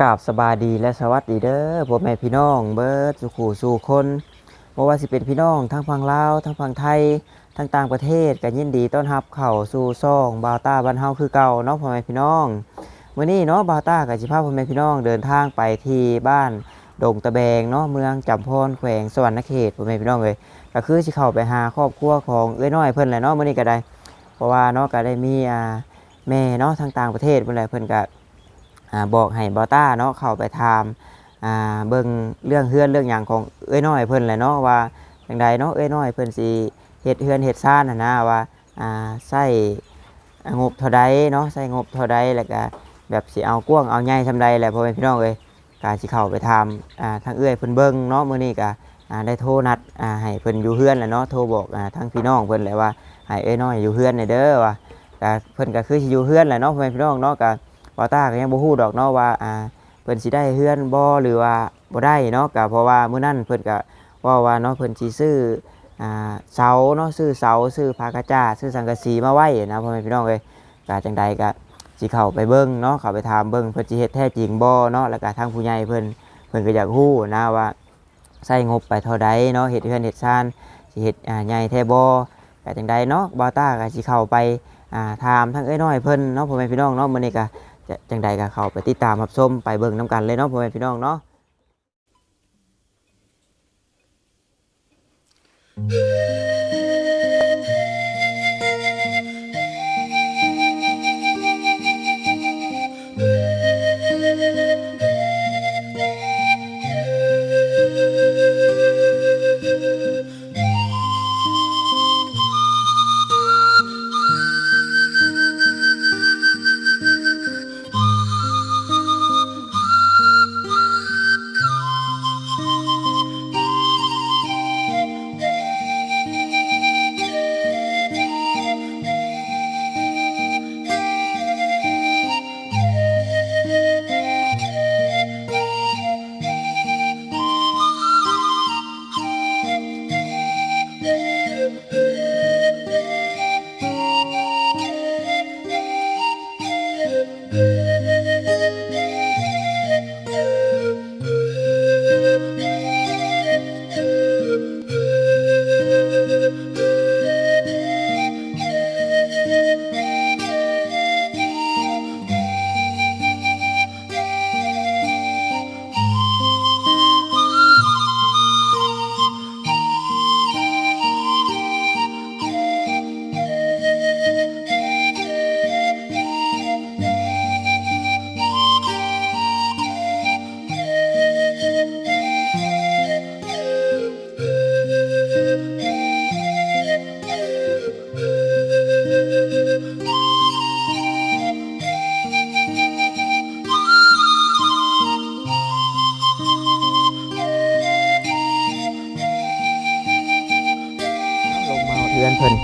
กราบสบายดีและสวัสดีเด้อพ่อแม่พี่น้อง เบิร์ดสุขูสู่คนบ่ว่าสิเป็นพี่น้องทั้งฝั่งลาวทั้งฝั่งไทยทั้งต่างประเทศก็ยินดีต้อนรับเข้าสู่ซ่องบาวต้าบ้านเฮาคือเก่าเนาะพ่อแม่พี่น้องมื้อนี้เนาะบาวต้ากับสิพาพ่อแม่พี่น้องเดินทางไปที่บ้านดงตะแบงเนาะเมืองจำพรแขวงสวรรณเขตพ่อแม่พี่น้องเลยก็คือสิเข้าไปหาครอบครัวของเอ้ยน้อยเพิ่นแหละเนาะมื้อนี้ก็ได้ เพราะว่าเนาะก็ได้มีอ่าแม่เนาะทางต่างประเทศเพิ่นแหละเพิ่นก็ บอกให้บอต้าเนาะเข้าไปถามเบิ่งเรื่องเฮือนเรื่องหยังของเอ้ยน้อยเพิ่นแหละเนาะว่าจังใดเนาะเอ้ยน้อยเพิ่นสิเฮ็ดเฮือนเฮ็ดซ่านนะว่าใช้งบเท่าใดเนาะใช้งบเท่าใดแล้วก็แบบสิเอากว้างเอาใหญ่ซำใดแหละพ่อแม่พี่น้องเอ้ยก็สิเข้าไปถามอ่าทางเอื้อยเพิ่นเบิ่งเนาะมื้อนี้ก็ได้โทรนัดให้เพิ่นอยู่เฮือนแหละเนาะโทรบอกอ่าทางพี่น้องเพิ่นแหละว่าให้เอ้ยน้อยอยู่เฮือนหน่อยเด้อว่าเพิ่นก็คือสิอยู่เฮือนแหละเนาะพ่อแม่พี่น้องเนาะก็ บอต้าก็ยังบ่ฮู้ดอกเนาะว่าอ่าเพิ่นสิได้เฮือนบ่หรือว่าบ่ได้เนาะก็เพราะว่ามื้อนั้นเพิ่นก็ว่าว่าเนาะเพิ่นสิซื้ออ่าเสาเนาะซื้อเสาซื้อผ้ากระจาซื้อสังกะสีมาไว้นะพ่อแม่พี่น้องเอ้ยก็จังใดก็สิเข้าไปเบิ่งเนาะเข้าไปถามเบิ่งเพิ่นสิเฮ็ดแท้จริงบ่เนาะแล้วก็ทางผู้ใหญ่เพิ่นเพิ่นก็อยากฮู้นะว่าใช้งบไปเท่าใดเนาะเฮ็ดเฮือนเฮ็ดซ่านสิเฮ็ดอ่าใหญ่แท้บ่ก็จังใดเนาะบอต้าก็สิเข้าไปอ่าถามทางเอ้ยน้อยเพิ่นเนาะพ่อแม่พี่น้องเนาะมื้อนี้ก็ จะจังใดก็เข้าไปติดตามรับชมไปเบิ่งน้ำกันเลยเนาะพ่อแม่พี่น้องเนาะ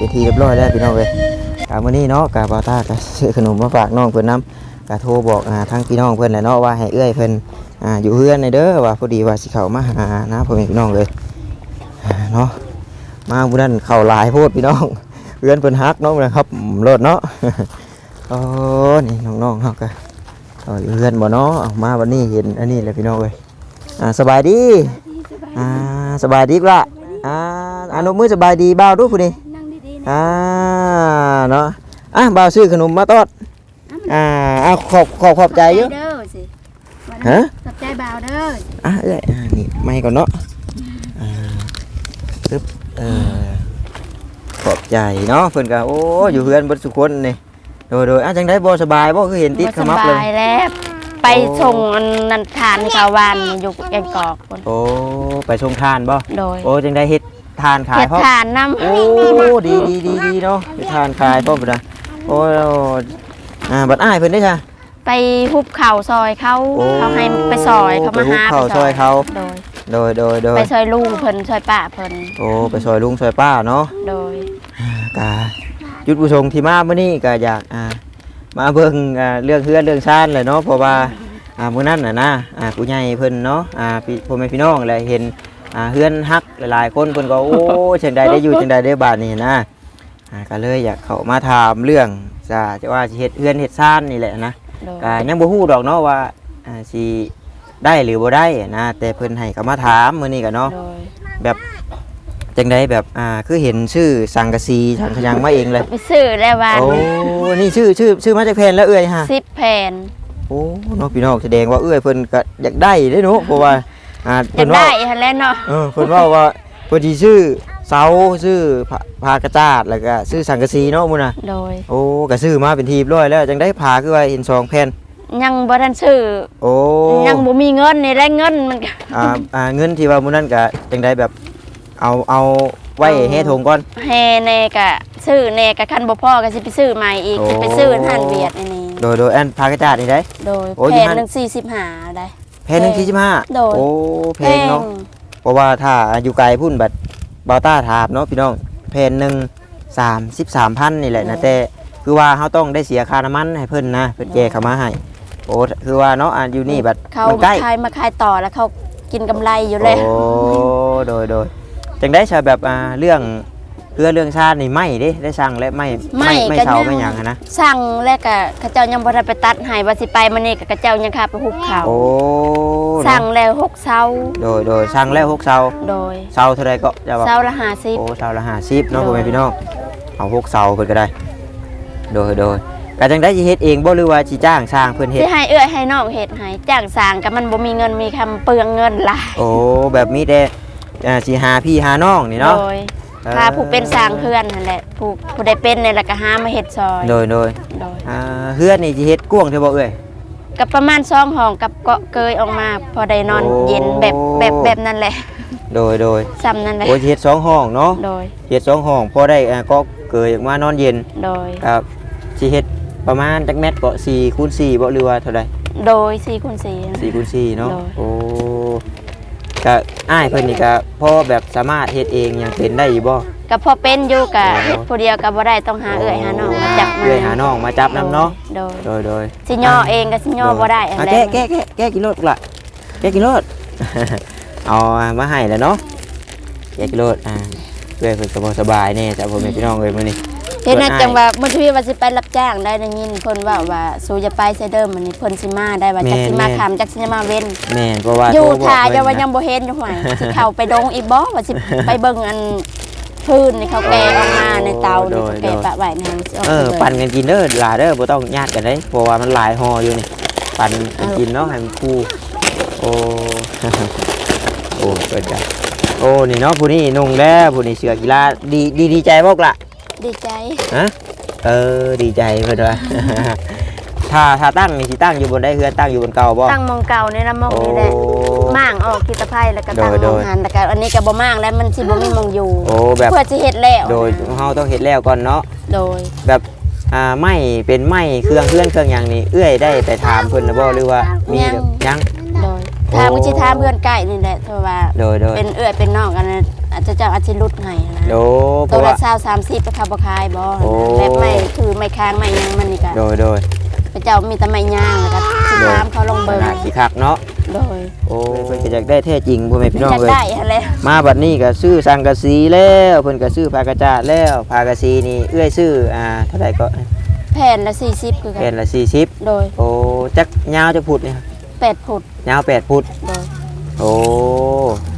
เป็นทีเรียบร้อยแล้วพี่น้องเว้ยกามื้อนี้เนาะกาบาตาก็ซื้อขนมมาฝากน้องเพิ่อนนํกาโทรบอกอ่าทางพี่น้องเพิ่อนและเนาะว่าให้เอื้อยเพิ่นอ่าอยู่เฮือนในเด้อว่าพอดีว่าสิเข้ามาหานะพ่อแม่พี่น้องเลยเนาะมามื้อนั้นเข้าหลายโพดพี่น้องเฮือนเพิ่อนฮักเนาะนะครับรถเนาะโอ้นี่น้องๆเฮาก็เอาอยู่เฮือนบ่เนาะเอามาวันนี้เห็นอันนี้แหละพี่น้องเว้ยอ่าสบายดีอ่าสบายดีกละอ่าอนกมือสบายดีบ่าวดูผู้นี้นั่ อ่าเนาะอะบ่าวซื้อขนมมาตอดอ่าอะขอบขอบขอบใจเยอะ เด้อสิวันฮะนั้นขอบใจบ่าวเด้ออะเอ้ยอ่านี่ไม่ก่อนเนาะอ่าปึ๊บเออขอบใจเนาะเพิ่นก็โอ้อยู่เฮือนเบิดสุคนนี่โดยโดยอะจังได๋บ่สบายบ่คือเห็นติดขมับเลยบ่สบายแล้ว ไปส่งอันนันทานชาวบ้านอยู่แกงกอกคนโอ้ไปชงทานบ่โดยโอ้จังได๋เฮ็ด ทานขายเฮ็ดพ่อทานน้ำ โอ้ ดีดีดีดีเนาะเฮ็ดทานขายพ่อบ่ดาโอ้อ่าบัดอ้ายเพิ่นได้จ้ะไปหุบเข่าซอยเขาโอ้เขาให้ไปซอยเขามาหาไปหุบเข่าซอยเขา โดย โดยโดยโดไปยซอยลุงเพิ่นซอยป้าเพิ่นโอ้ไปซอยลุงซอยป้าเนาะโดย กาจุดประสงค์ที่มาเมื่อนี้ก็อยากอ่ามาเบิ่งอ่าเรื่องเฮือนเรื่องชาติเลยเนาะเพราะว่าอ่ามื้อนั้นน่ะนะอ่าผู้ใหญ่เพิ่นเนาะอ่าพี่พ่อแม่พี่น้องแหละเห็น อ่าเฮือนฮักหลายๆคนเพิ่นก็โอ้จังใดได้อยู่จังใดได้บาดนี้นะอ่าก็เลยอยากเข้ามาถามเรื่องจะจะว่าสิเฮ็ดเฮือนเฮ็ดชานนี่แหละนะโดยก็ยังบ่ฮู้ดอกเนาะว่าอ่าสิได้หรือบ่ได้นะแต่เพิ่นให้ก็มาถามมื้อนี้ก็เนาะโดยแบบจังไดแบบอ่าคือเห็นชื่อสังกะสีสังขยังมาเองเลย ไปซื้อแล้ววันโอ้นี่ชื่อชื่อชื่อมาจากแผ่นแล้วเอ้ยฮะ สิบแผ่นโอ้เนาะพี่น้องแสดงว่าเอ้ยเพิ่นก็อยากได้เด้เนาะเพราะว่า อ่าจะเพิ่นว่าได้หันแล้วเนาะเออเพิ่นว่าว่าเพิ่นสิชื่อเสาชื่อผ้าผ้ากระจาดแล้วก็ชื่อสังกะสีเนาะมื้อน่ะโดย โอ้ก็ซื้อมาเป็นทีบร้อยแล้วจังได้ผ้าคือว่าเห็นสองแผ่นยังบ่ทันซื้อโอ้ยังบ่มีเงินนี่ได้เงินมันก็ อ่าอ่าเงินที่ว่ามื้อนั้นก็จังได้แบบเอาเอาไว้เอา ให้ทงก่อน แฮแน่ก็ซื้อแน่ก็คันบ่พอก็สิไปซื้อใหม่อีกโอ้ สิไปซื้อหันเวียดอันนี้ โดยโดยอันผ้ากระจาดนี่ได้ โดยโอ้ยแผ่นอยู่หั่น หนึง45ได้ แผ่นหนึงแพง45โดย โอ้แพงเนาะเพราะว่าถ้าอยู่ไกลพุ่นบัดเบาต้าถามเนาะพี่น้องแผ่นหนึ่งสามสิบสามพันนี่แหละนะแต่คือว่าเขาต้องได้เสียค่าน้ำมันให้เพิ่นนะเพิ่นแก้เข้ามาให้โอ้คือว่าเนาะอะอยู่นี่บัดเขามันใกล้ขายมาขายต่อแล้วเขากินกำไรอยู่โอ้แล้วโดยโดยจังได้ชาแบบอ่าเรื่อง เพื่อเรื่องชาตินี่ไม่เด้ได้สั่งและไม่ไม่ไม่เช่าไม่หยังอะนะสั่งแล้วก็เขาเจ้ายังบ่ได้ไปตัดให้ว่าสิไปมื้อนี้ก็เขาเจ้ายังคาไปหุบเขาโอ้เนาะสั่งแล้วหกเซาโดยโดยสั่งแล้วหกเสาโดยเสาเท่าไรก็จะว่าเซาละ50โอ้เสาละห้าสิบเนาะโดยพ่อแม่พี่น้องเอาหกเสาเพิ่นก็ได้ โดยโดยก็จังได้สิเฮ็ดเองบ่หรือว่าสิจ้างสร้างเพิ่นเฮ็ดสิให้เอื้อยให้น้องเฮ็ดให้จ้างสร้างก็มันบ่มีเงินมีคำเปลืองเงินหลายโอ้แบบมีแต่อ่าสิหาพี่หาน้องนี่เนาะโดยเออ พาผู้เป็นสร้างเพื่อนนั่นแหละผู้ผู้ใดเป็นนี่แหละก็หามาเฮ็ดซอยโดยโดยโดยอ่าเฮือนนี่สิเฮ็ดกว้างเท่าบ่เอ้ยก็ประมาณ2ห้องกับเกาะเกยออกมา พอได้นอนโอ้เย็นแบบแบบแบบนั้นแหละ โดยโดยซ้ำนั่นแหละโอ้สิเฮ็ดสองห้องเนาะโดยเฮ็ดสองห้องพอได้อ่าก็เกิดออกมานอนเย็นโดยครับสิเฮ็ดประมาณจักเม็ดก็4คูณ4บ่หรือว่าเท่าใดโดย4คูณ4 4คูณ4เนาะโดยโอ้ ก็อ้ายเพิ่นนี่ก็พอแบบสามารถเฮ็ดเองหยังเป็นได้อยู่บ่ก็พอเป็นอยู่ก็โอ้เฮ็ดผู้เดียวก็บ่ได้ต้องหาเอื้อยหาน้องมาจับมาเอื้อยหาน้องมาจับนํเนาะโดยโดยโดยสิย่อเองก็สิย่อบ่ได้อันอะแรแก้กแก้แก้แก้กิโลดละแก้กิโลดเอามาให้แล้วเนาะแก้กิโลดอ่าเพื่อเพิ่นสบายสบายแน่จ้ะพ่อแม่พี่น้องเอ้ยมื้อนี้ เฮ็ดนะจังว่ามื้อที่ว่าสิไปรับจ้างได้ได้ยินเพิ่นว่าว่าสู้จะไปไซเดอร์มื้อนี้เพิ่นสิมาได้ว่าจักสิมาคำจักสิมาเว้นแม่นเพราะว่าอยู่โทรบอกท่าเพิ่นจะว่ายันะงบ่เห็นอยู่ห่วยสิเข้าไปดงอีกบ่ว่าสิไปเบิ่งอันพื้นนี่เขาแกะออกมาในเตานี่เขาแกะปะไว้ในนั้นสิออกเออไปบิ่งปั่นกันกินเด้อหลาเด้อบ่ต้องญาติกันเด้เพราะว่ามันหลายห่ออยู่นี่ปั่นกันกินเนาะให้มันคู่โอ้โอ้เปิดกันโอ้นี่เนาะผู้นี้นุ่งแล้วผู้นี้เสือกีฬาดีดีดีใจบ่กล่ะ ดีใจฮะเออดีใจเพิ่นว่า ถ้าถ้าตั้งนี่สิตั้งอยู่บนได้เฮือนตั้งอยู่บนเก่าบ่ตั้งมองเก่านี่นะมองโอ้นี่แหละม่างออกกิตภัยแล้วก็ตั้งโดยโดมองยหันแล้วก็อันนี้ก็บ่ม่างแล้วมันสิบ่มีมองอยู่โอ้แบบเพื่อสิเฮ็ดแล้วโดยเฮาต้องเฮ็ดแล้วก่อนเนาะโดยแบบอ่าไม้เป็นไม้เครื่องเครื่องเครื่องอย่างนี้เอื้อยได้ไปถามเพิ่นนะบ่หรือว่ามีแบบยังโดย ถามก็สิถามเพื่อนใกล้นี่แหละเพราะว่าโดยโดยเป็นเอื้อยเป็นน้องกันนะอาจจะเจ้าอาจจะรุดให้นะโดเพตัวราะละว่า เศร้าสามสิบไปขับบ่คายบ่โอ้ แบบไม่คือไม่ค้างไม่หยังมันนี่ก็โดยโดยพระเจ้ามีแต่ไม่ย่างแล้วก็สิถามเขาลงขเบิ่งนาดสิคักเนาะโดยโอ้เพิ่นก็อยากได้แท้จริงพ่อแม่พี่น้องจะเอ้ยได้อะไรมาบัดนี้ก็ซื้อสังกะสีแล้วเพิ่นก็ซื้อผ้ากระจาดแล้วผ้ากะสีนี่เอื้อยซื้ออ่าเท่าไหร่ก็แผ่นละสี่สิบคือกัแผ่นนละ40โดยโอ้จักยาวจะพุดเนี่ย แปดพุดยาว8พุดโดยโอ้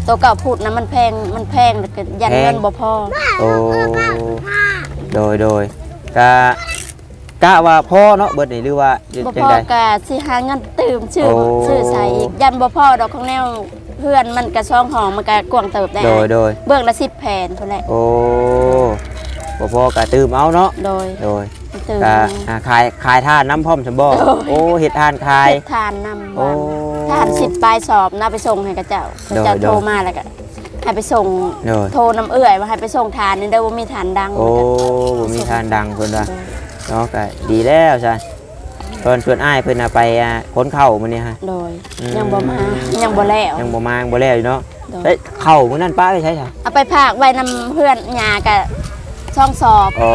ตัวเก่าพุดนะมันแพงมันแพงแล้วก็ยันแพง เงินบ่พอโอ้โดยโดยกะกะว่าพ่อเนาะเบิดนี่หรือว่าบ่จัพงอใดก็สิหาเงินตื่มชื่อโอ้ ชื่อใส่อีกยันบ่พอดอกของแนวเพื่อนมันก็ช่องห้องมันก็กว้างเติบได้โดยโดยเบื้องละ10แผ่นเท่านั้นแหละโอ้ บ่พอกะตื่มเอาเนาะโดยโดยตื่มกะอ่าขายขายทานน้ำพร้อมสมบ่โดยโอ้เฮ็ดทานขาย เฮ็ดทานนำโอ้ทหารสิทธิ์ปลายสอบนะไปส่งให้กับเจ้าพระเจ้าโดยโทรมาแล้วก็ให้ไปส่งโดยโทรน้ำเอื่อยว่าให้ไปส่งทานนี่เด้อว่ามีทานดังโอ้บ่มีทานดังเพิ่นว่าเนาะก็ดีแล้วซะเพิ่นชวนอ้ายเพิ่นน่ะไปอ่าขนเข้ามื้อนี้ฮะ โดยอืม ยังบ่มายังบ่แล้ว ยังบ่มายังบ่แล้วอยู่เนาะโดย เอ้ยเข้ามื้อนั้นป้าไปใช้ซะเอาไปพากไว้นำเพื่อนยากับ ช่องสอบอ๋อ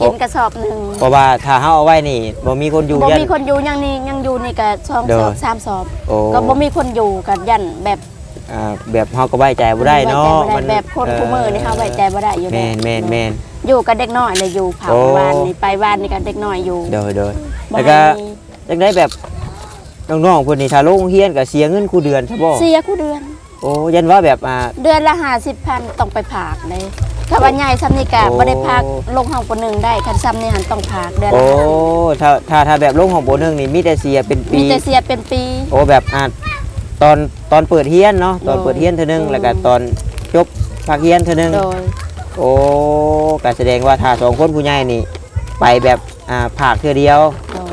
กินกระสอบหนึ่งเพราะว่าถ้าเฮาเอาไว้นี่บ่มีคนอยู่บ่ยัน มีคนอยู่ยังนี่ยังอยู่นี่กับช่องโดสอยบสามสอบ โอ้ก็บ่มีคนอยู่กับยันแบบอ่าแบบเฮาก็ไว้ใจบ่ได้เนาะไว้ใจบ่ได้แบบคนคู่มือนี่เขาไว้ใจบ่ได้อยู่แม่นแม่นแม่น อยู่กับเด็กน้อยเลยอยู่เผาโอ้ บ้านนี่ไปบ้านนี่กับเด็กน้อยอยู่โดยโดยบ่แล้วก็ให้จังได้แบบน้องๆเพิ่นนี่ถ้าลงเรียนก็เสียเงินคู่เดือนใช่บ่เสียคู่เดือน โอ้ยันว่าแบบอ่า เดือนละ50,000ต้องไปผากเลย ถ้าว่าใหญ่ซ้ำนี่ก็โอ้บ่ได้พักลงห้องปหนึ่งได้คันซ้ำนี่หันต้องผากเดือนโอ้ละถ้าถ้าถ้าแบบลงของโบนึงนี่มีแต่เสียเป็นมีปีแต่เสียเป็นปี โอ้แบบอ่าตอนตอนเปิดเฮียนเนาะตอนโดยเปิดเฮียนเท่านึงอืมแล้วก็ตอนจบภาคเฮียนเท่านึงโดยโอ้ก็แสดงว่าถ้าสองคนผู้ใหญ่นี่ ไปแบบอ่าภาคเทื่อเดียว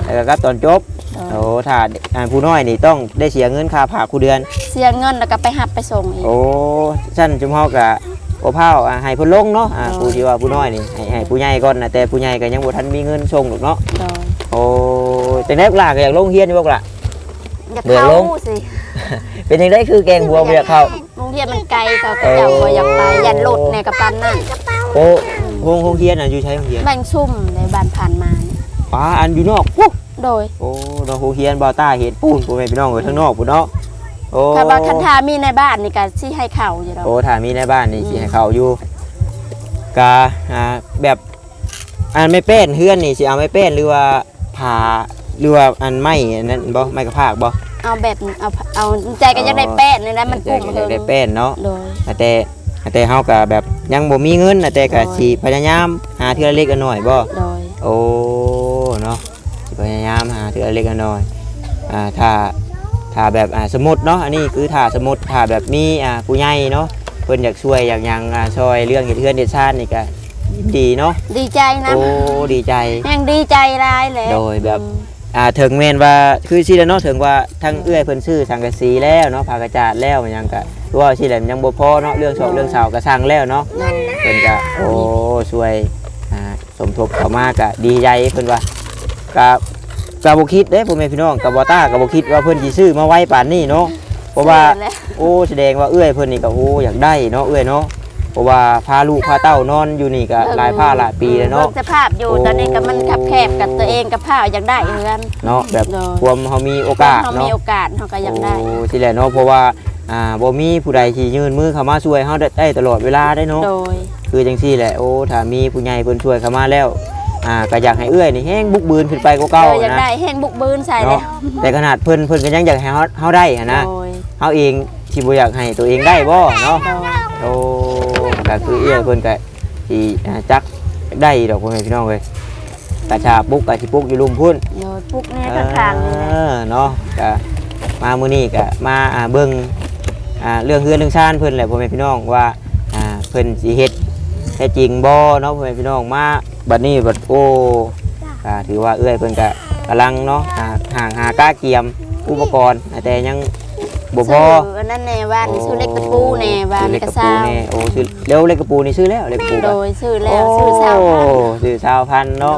โดยแล้วก็ตอนจบโดยโอ้ถ้าอ่าผู้น้อยนี่ต้องได้เสียเงินค่าภาคคู่เดือน เสียเงินแล้วก็ไปหับไปส่งอีกโอ้ชั้นจุมเฮาก็โอเผาอ่าให้เพิ่นลงเนาะอ่าโดยผู้ที่ว่าผู้น้อยนี่ให้ให้ผู้ใหญ่ก่อนนะแต่ผู้ใหญ่ก็ยังบ่ทันมีเงินส่งหรอกเนาะโดยโอ้จังได๋ล่ะก็อยากลงเฮียนอยู่บ่ล่ะ อย่าเดือดเข้าลงสิเป็นจังได๋คือแกงหัวบ่อยากเข้าโรงเรียนมันไกลเขาก็จะบ่อยากไปยันหลุดในกระปันนั่นโอ้โรงโรงเรียนน่ะอยู่ใช้โรงเรียนแบ่งซุ่มในบ้านผ่านมาเนี่ยป้าอันอยู่นอกปุ๊บโดย โอ้ดอกโรงเรียนบ่าวต้าเห็นปูนพ่อแม่พี่น้องเอ้ยทั้งนอกพุ่นเนาะโอ้ ถ้าว่าคันทามีในบ้านนี่ก็สิให้เข้าอยู่ดอกโอ้ถ้ามีในบ้านนี่อืมสิให้เข้าอยู่กาอ่าแบบอันไม่เป็นเฮือนนี่สิเอาไม่เป็นหรือว่าผ่าหรือว่าอันไม้อันนั้นบ่ไม้กระพากบ่เอาแบบเอาเอาใจก็จะได้แป้นนี่นะมันใจกุ้มก็เฮิได้งได้เป็นเนาะโดยแต่แต่เฮาก็แบบยังบ่มีเงินนะแต่ก็โอ้ยสิพยายามหาเทื่อเล็กน้อยบ่โดยโอ้เนาะสิพยายามหาเทื่อเล็กน้อยอ่าถ้า ถ้าแบบอ่าสมมุติเนาะอันนี้คือถ้าสมมุติถ้าแบบมีอ่าผู้ใหญ่เนาะเพิ่นอยากช่วยอยากหยังอ่าช่วยเรื่องเฮ็ดเฮือนเฮ็ดชาตินี่ก็ยินดีเนาะดีใจนะโอ้ดีใจแม่งดีใจร้ายเลยโดยแบบ อ่าถึงแม่นว่าคือสิแล้วเนาะถึงว่าทั้งเอื้อยเพิ่นซื้อสังกะสีแล้วเนาะผ้ากระจาดแล้วมันยังก็คือว่าสิแหละมันยังบ่พอเนาะเรื่องโชคเรื่องเสาวก็สร้างแล้วเนาะโดยเพิ่นก็โอ้ช่วยอ่าสมทบเข้ามาก็ดีใจเพิ่นว่าก็ ก็บ่คิดเด้พ่อแม่พี่น้องก็บ่ต้าก็บ่คิดว่าเพิ่นสิซื้อมาไว้ป่านนี้เนาะเพราะว่าสียแล้วโอ้แสดงว่าเอื้อยเพิ่นนี่ก็โอ้อยากได้เนาะเอื้อยเนาะเพราะว่าพาลูกพาเต้านอนอยู่นี่ก็หลายผ้าหลายปีแล้วเนาะบิ่งสภาพอยู่โอ้ตอนนี้ก็มันขับแคบกับตัวเองกับผ้าอยากได้เหมือนกันเนาะแบบเนาะความเฮามีโอกาสเขาเนาะมีโอกาสเขาก็อยากได้โอ้ที่แหละเนาะเพราะว่าอ่าบ่มีผู้ใดที่ยื่นมือเข้ามาช่วยเฮาได้ได้ตลอดเวลาได้เนาะโดยคือจังซี่แหละโอ้ถ้ามีผู้ใหญ่เพิ่นช่วยเข้ามาแล้ว อ่าก็อยากให้เอื้อยนี่แฮงบุกบืนขึ้นไปกว่าเก่าเอออยากนะได้แห้งบุกบืนใส่เลยเนาะแต่ขนาดเพิ่นเพิ่นก็ยังอยากให้เฮาเฮาได้หันนะโดยเฮาเองสิบ่อยากให้ตัวเองได้บ่เนาะ โดยโอ้ก็คือเอื้อยเพิ่นก็สิอ่าจักได้ดอกพ่อแม่พี่น้องเว้ยกระชาปุกกะสิปุกอยู่ลุมพุ่นโดยปุ๊กเนี่ยข้างๆนี่แหละเออเนาะก็มามื้อนี้ก็มาอ่าเบิ่งอ่าเรื่องเฮือนเรื่องชานเพิ่นแหละพ่อแม่พี่น้องว่าอ่าเพิ่นสิเฮ็ด แท้จริงบ่เนาะพ่อแม่พี่น้องมาบัดนี้บัดโอ้ก็ถือว่าเอื้อยเพิ่นก็กำลังเนาะอ่าห่างหาก้าเกียมอุปกรณ์แต่ยังบ่พอซื้ออันนั้นแน่บ้านนี่ซื้อเล็กตะปูแน่บ้านซื้อเล็กกระกระปูซ่าแน่โอ้ซื้อแล้วเล็กกระปูนี่ซื้อแล้วเล็กกระปูโดก็ยซื้อแล้วซื้อเช้าพันโอ้ซื้อชาวพันธุ์เนาะ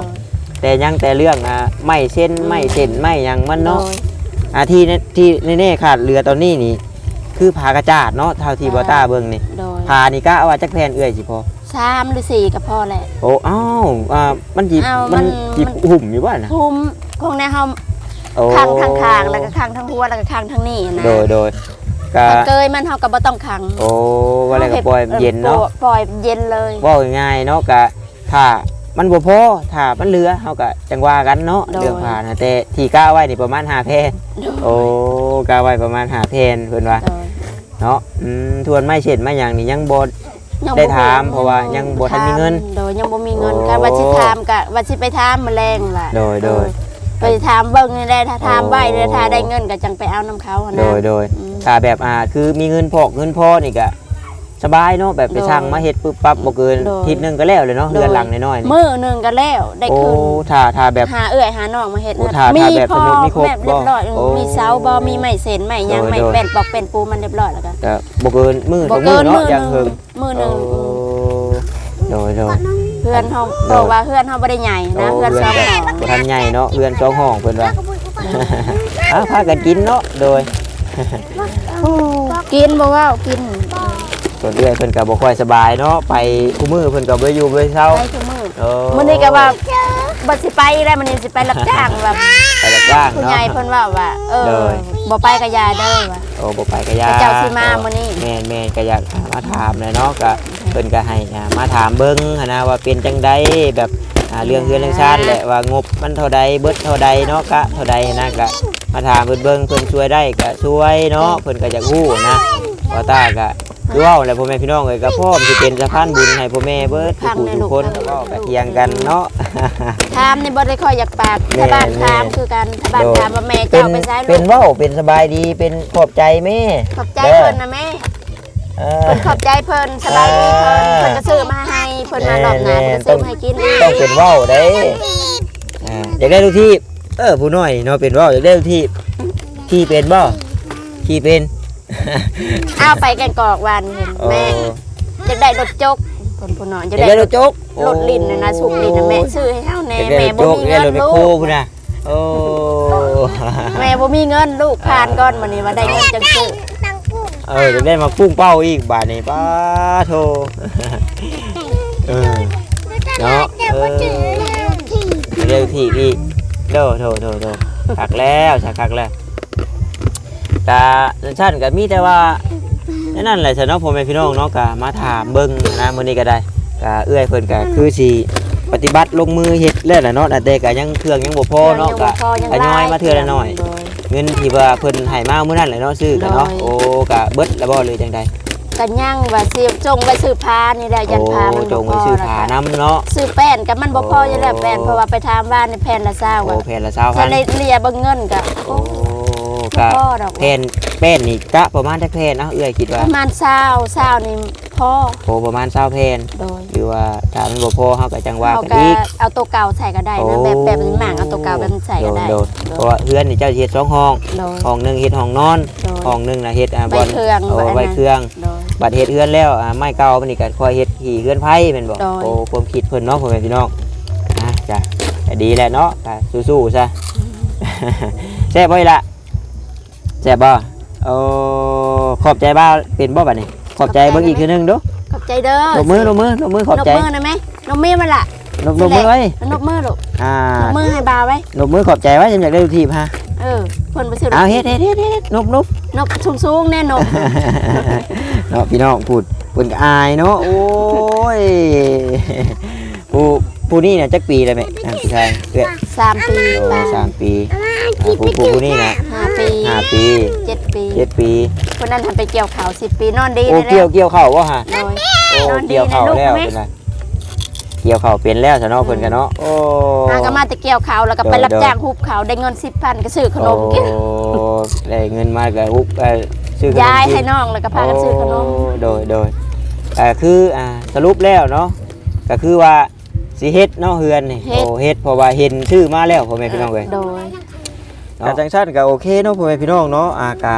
แต่ยังแต่เรื่องอ่าไม่เส้นไม่เส้นไม่หยังมันเนาะโดยอาที่แน่ที่แน่ๆขาดเรือตอนนี้นี่คือผากระจาดเนาะเท่าที่บอต้าเบิ่งนี่โดยผานี่ก็เอาว่าจักแพนเอื้อยสิพอ สามหรือสี่ก็พอแหละ โอ้อ้าวอ่ามันจีอ้าวมันมันจีมันหุ่มอยู่ว่านะคุ้มคงในเฮาโอ้ข้างทางคางแล้วก็ข้างทางหัวแล้วก็ข้างทางนี้นะโดยโดยก็ถ้าเกยมันเฮาก็บ่ต้องขังโอ้ว่าอะไรก็ปล่อยเย็นเนาะปล่อยเย็นเลยว่าง่ายๆเนาะก็ถ้ามันบ่พอถ้ามันเหลือเฮาก็จังว่ากันเนาะโดยเรื่องผานะแต่ที่ก้าไว้นี่ประมาณ5แพนโดยโอ้ก้าไว้ประมาณ5แพนเพิ่นว่า โดยเนาะอืมทวนไม่เช่นไม่หยังนี่ยังบ่ ยังได้บ่ถามเพราะว่ายังบ่ทันมีเงิน โดยยังบ่มีเงินโอ้ก็ว่าสิถามก็ว่าสิไปถามมื้อแรงล่ะโดยโดย ไปถามเบิ่งนี่ได้ถ้าถามโอ้ไว้เลยถ้าได้เงินก็จังไปเอานํเขาหั่นโดนะ ยโดยอืม ถ้าแบบอ่าคือมีเงินพอกเงินพอนี่ก็ สบายเนาะแบบไปโดยช่างมาเฮ็ดปึ๊บปั๊บบ่เกินโดย ทิศหนึงก็แล้วเลยเนาะโดยเรือนหลังน้อยๆนี่มื้อหนึงก็แล้วได้โอ้คืนถ้าถ้าแบบ หาเอื้อยหาน้องมาเฮ็ดโอ้นะถ้าถ้าแบบสมมุติมีครบแบบเรียบร้อยบ่โอ้มีเสาบ่มีไม้เส้นไม้หยังโดยไม้โดย แป้นปอกเป็นปูมันเรียบร้อยแล้วก็ก็บ่เกินมื้อสบ่องเกิมื้อนเนาะมื้อหอย่างนึเฮิงงมื้อหนึงโอ้โดยโดย เพื่อนเฮาโดย บอกว่าเพื่อนเฮาบ่ได้ใหญ่นะโอ้เพื่อนสองก็หอบ่ทันใหญ่เนาะเรือนสองห้องเพิ่นว่า อ้าพากันกินเนาะโดย กินบ่ว่ากิน ส่วนเอื้อยเพิ่นก็บ่ค่อยสบายเนาะไปคู่มือเพิ่นก็บ่ได้อยู่บ่ได้เช้าไปทุกมื้อโอ้มื้อนี้ก็ว่าบ่สิไปแล้วมื้อนี้สิไปรับจ้างว่าไปแบบว่างผู้เนาะใหญ่เพิ่นว่าว่าเออโดยบ่ไปก็อยาเด้อว่า โอ้บ่ไปก็ยาเจ้าสิมามื้อนี้ แม่นแม่นก็อยากอ่ามาถามเลยเนาะก็เพิ่นก็ให้อ่ามาถามเบิ่งหั้นนะว่าเป็นจังไดแบบอ่าเรื่องเรือนเรื่องชาติแหละว่างบมันเท่าใดเบิดเท่าใดเนาะกะเท่าใดนะก็มมาถามเพิ่นเบิ่งเพิ่นช่วยได้ก็ช่วยเนาะเพิ่นก็อยากฮู้นะบ่ตาก็ คือเว้าแหละพ่อแม่พี่น้องเอ้ยก็พร้อมสิเป็นสะพานบุญให้พ่อแม่เบิดทุกผู้ทุกคนก็เว้าก็เถียงกันเนาะถามนี่บ่ได้ค่อยอยากปากแม่ถ้าบ้านแม่ถามคือกันถ้าบ้านถามว่าแม่เป็เจ้านไปใช้เป็ลูนกเว้าเป็นสบายดีเป็นขอบใจแม่ขอบใจด้เพิ่นนะแม่เออเพิ่นขอบใจเพิ่นสบายดีเพิ่นเพิ่นก็ซื้อมาให้เพิ่นมารอบหน้าเพิ่นก็ซื้อมาให้กินอีกต้องเป็นเว้าได้อ่าอยากได้ทุกที่เออผู้น้อยเนาะเป็นเว้าอยากได้ทุกที่ขี่เป็นบ่ขี่เป็น เอาไปกันกอกวันเห็นแม่อยากได้รถจกเพิ่นผู้น้อยอยากอยากได้ได้รรถถจกรถลิ้นน่ะนะสุกลิ้นน่ะแม่ซื้อให้เฮาแน่อยากได้แม่รถบ่จกมีอยากเงิได้นรถลูโคกพุ่นน่ะโอ้แม่บ่มีเงินลูกผ่านก่อนวันนี้ว่าได้เงินจังซื้อเอออยากได้มาพุ่งเป้าอีกบาทนี้ป้าโทเออเนาะเอออยากได้ทุกที่อีกโดโทโทโทคักแล้วชักคักแล้ว กะชั้นก็มีแต่ว่านั่นแหละฉันเนาะพ่อแม่พี่น้องเนาะกะมาถามเบิ่งนะมื้อนี้ก็ได้กะเอื้อยเพิ่นก็คือสิปฏิบัติลงมือเฮ็ดแล้วล่ะเนาะแต่ก็ยังเครื่องยังบ่พอเนาะยังกะบ่พอยังทยอยมาเทื่อละหน่อยโดเงินที่ว่าเพิ่นให้มามื้อนั้นแหละเนาะซื้อกันเนาะโดยโอ้กะเบิดแล้วบ่หรือจังใดกันย่างว่าสิจงไปซื้อผ้านี่แหละยันโอ้ผ้ามันจบ่งพไว้อซื้อแล้วผ้าก็นํเนาะซื้อแป้นกับมันบ่พออยู่แล้วโอ้แป้นเพราะว่าไปถามว่าในแผ่นละเศร้าโอ้อะแผ่นละถ้า20,000ได้เรียเบิ่งเงินก็โอ้บ่ กะพอดอกแผ่นแป้นนี่กะประมาณจักแผ่นเนาะเอื้อยคิดปว่าระมาณ20 20นี่พอโอ้ประมาณ20แผ่นโดยหรือว่าถ้ามันบ่พอเฮาก็จังว่าเอากันก็อีกเอาตัวเก่าใส่ก็ได้นะแบบแบบนี้หมางเอาตัวเก่าแบบนี้ใส่ก็ได้โดนๆเพราะว่าเฮือนนี่เจ้าสิเฮ็ดสองห้องโดยห้องหนึงเฮ็ดห้องนอนโดยห้องหนึงน่ะเฮ็ดอ่าใบบอนเครื่องโอ้แบบนั้นใบเครื่องโดยบัดเฮ็ดเฮือนแล้วอ่าไม้เก่ามันนี่ก็คอยเฮ็ดขี่เฮือนไผแม่นบ่โดยโอ้ความคิดเพิ่นเนาะพ่อแม่พี่น้องอะจ้ะก็ดีแหละเนาะก็สู้ๆซะแซ่บบ่อีละแซ่บบ่โอ้ขอบใจบ้าเป็นบ่บัดนี้ขอบใจเบิ่งอีกทีนึงเดูขอบใจเด้อลงมือลงมือลงมือขอบนกใจมือนะแม่นกมือมันล่ะลงลงมือไว้นกมือลูกอ่านกมือให้บาไว้ลงมือขอบใจไว้ฉันอยากได้ดูทีมฮะเออเพิ่นไปซื้อเอาเฮ็ดเฮ็ดเฮ็ดเฮ็ดนบนบนกสูงๆแน่นกเนาะพี่น้องพูดเพิ่นก็อายเนาะโอ้ยผู้ ผู้นี่น่ะจักปีแล้วแม่อะพี่ชายเอื้อสามปีโอ้ไปสามปีอ่าผู้ผู้ผู้นี่น่ะห้าปีห้าปีเจ็ดปีเจ็ดปีคนนั้นทำไปเกี่ยวเขาสิบปีนอนดีโอ้เลยเกี่ยวเกี่ยวเข้าวบ่ฮะโดยโอ้นอนดีเกี่ยวเข้าวนะลูกแล้วไหมเป็นไงเกี่ยวเข้าวเป็นแล้วซะเนาะเพิ่นก็เนาะโอ้หาก็มาแต่เกี่ยวเขาแล้วก็ไปโดยรับโดยจ้างฮุบเขาได้เงินสิบพันก็ซื้อขนมกิน โอ้ได้เงินมาก็ฮุบเอ่อซื้อขนมยายกิให้นน้องแล้วก็พากันซื้อขนมโดยโดยอ่าคืออ่าสรุปแล้วเนาะก็คือว่า สิเฮ็ดเนาะเฮือนนี่โอ้เฮ็ดเพราะว่าเห็นชื่อมาแล้วพ่อแม่พี่น้องเอ้ยโดยกาจังชันก็โอเคเนาะพ่อแม่พี่น้องเนาะอ่ากา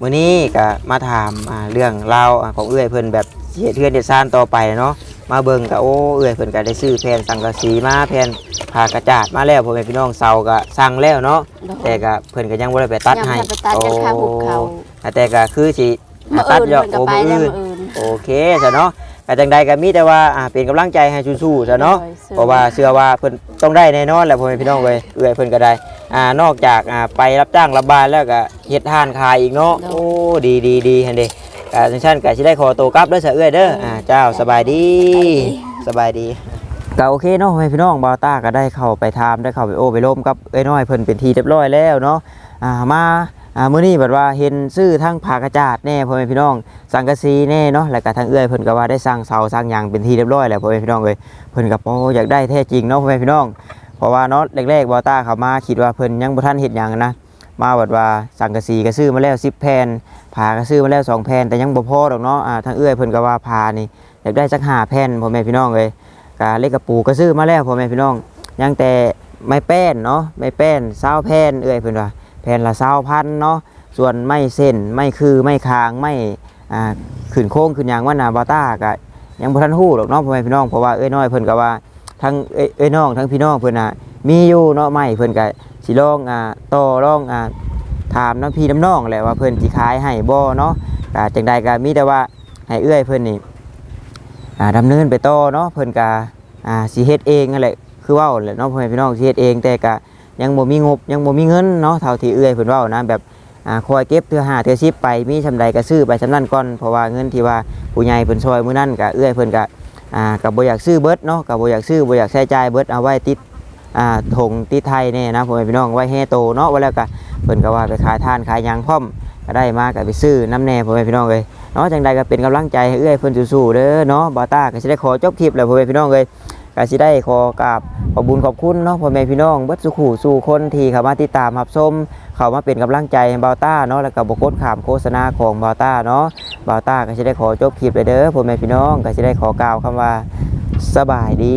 มื้อนี้ก็มาถามอ่าเรื่องราวอ่าของเอื้อยเพิ่นแบบสิเฮ็ดเฮือนเฮ็ดซ่านต่อไปเนาะมาเบิ่งก็โอ้เอื้อยเพิ่นก็ได้ซื้อแผ่นสังกะสีมาแผ่นผ้ากระจาดมาแล้วพ่อแม่พี่น้องเสาก็สั่งแล้วเนาะโดย แต่ก็เพิ่นก็ยังบ่ได้ไปตัดยังให้บ่ได้ไปตัดยังค่าหุบเขา โอ้แต่ก็คือสิมื่อตัดอื่นยอดเพิ่นก็โอ้ไปมื้อแล้วอื่นมื่ออื่น โอเคจ้ะเนาะ แต่จังใดก็มีแต่ว่าอ่าเป็นกำลังใจให้สู้ๆจ้ะเนาะโดยสู้เพราะว่าเชื่อว่าเพิ่นต้องได้แน่นอนแหละพ่อแม่พี่น้องเว้ยเอื้อยเพิ่นก็ได้อ่านอกจากอ่าไปรับจ้างรับบานแล้วก็เฮ็ดทานขายอีกเนาะโอ้ดีดีดีหั่นเด้ก็จังซั่นก็สิได้ขอตัวกลับเด้อซะเอื้อยเด้ออ่าเจ้าสบายดีสบายดี ก็โอเคเนาะพ่อแม่พี่น้องบาวต้าก็ได้เข้าไปถามได้เข้าไปโอ้ไปร่มกับเอ้ยน้อยเพิ่นเป็นทีเรียบร้อยแล้วเนาะอ่ามา อ่ามื้อนี้แบบว่าเห็นซื้อทั้งผ้ากระจาดแน่พ่อแม่พี่น้อง สังกะสีแน่เนาะแล้วก็ทางเอื้อยเพิ่นก็ว่าได้สร้างเสาสร้างหยังเป็นที่เรียบร้อยแล้วพ่อแม่พี่น้องเอ้ยเพิ่นก็โอ้อยากได้แท้จริงเนาะพ่อแม่พี่น้อง เพราะว่าเนาะแรกๆบอต้าเขามาคิดว่าเพิ่นยังบ่ทันเฮ็ดหยังนะ มาแบบว่าสังกะสีก็ซื้อมาแล้ว10แผ่นผ้าก็ซื้อมาแล้ว2แผ่นแต่ยังบ่พอดอกเนาะอ่าทางเอื้อยเพิ่นก็ว่าผ้านี่อยากได้สัก5แผ่นพ่อแม่พี่น้องเอ้ยกาเล็กกระปูก็ซื้อมาแล้วพ่อแม่พี่น้องยังแต่ไม้แป้นเนาะไม้แป้น20แผ่นเอื้อยเพิ่นว่า ผ่นละ20,000เนาะส่วนไม้เส้นไม้คือไม้คางไม้อ่าขึ้นโค้งขึ้นยางว่านาบาต้าก็ยังบ่ทันฮู้ดอกเนาะพ่อแม่พี่น้องเพราะว่าเอ้ยน้อยเพิ่นก็ว่าทั้งเอ้ยเอ้ยน้องทั้งพี่น้องเพิ่นน่ะมีอยู่เนาะไม่เพิ่นก็สิลองอ่าต่อรองอ่าถามน้ำพี่น้ำน้องแหละว่าเพิ่นสิขายให้บ่เนาะก็จังใดก็มีแต่ว่าให้เอื้อยเพิ่นนี่อ่าดำเนินไปต่อเนาะเพิ่นก็อ่าสิเฮ็ดเองนั่นแหละคือว้าแหละเนาะพ่อแม่พี่น้องสิเฮ็ดเองแต่ก็ ยังบ่มีงบยังบ่มีเงินเนาะเท่าที่เอื้อยเพิ่นเว้านะแบบอ่าคอยเก็บเทื่อหาเทื่อซิปไปมีชำใดก็ซื้อไปชำนั่นก่อนเพราะว่าเงินที่ว่าผู้ใหญ่เพิ่นซอยมื้อนั้นก็เอื้อยเพิ่นก็อ่าก็บ่อยากซื้อเบิดเนาะก็บ่อยากซื้อบ่อยากใช้จ่ายเบิดเอาไว้ติดอ่าถงที่ไทยเนี่ยนะพ่อแม่พี่น้องไว้ให้โตเนาะไว้แล้วก็เพิ่นก็ว่าไปขายทานขายยางพร้อมก็ได้มาก็ไปซื้อน้ำแน่พ่อแม่พี่น้องเลยเนาะจังใดก็เป็นกำลังใจให้เอื้อยเพิ่นสู้ๆเด้อเนาะบาต้าก็สิได้ขอจบคลิปแล้วพ่อแม่พี่น้องเลย ก็สิได้ขอกราบขอบบุญขอบคุณเนาะพ่อแม่พี่น้องเบิดสุขูสู่คนที่เข้ามาติดตามรับชมเข้ามาเป็นกำลังใจให้บาต้าเนาะแล้วก็บ่กดข้ามโฆษณาของบาต้าเนาะบาต้าก็สิได้ขอจบคลิปเลยเด้อพ่อแม่พี่น้องก็สิได้ขอกล่าวคำว่าสบายดี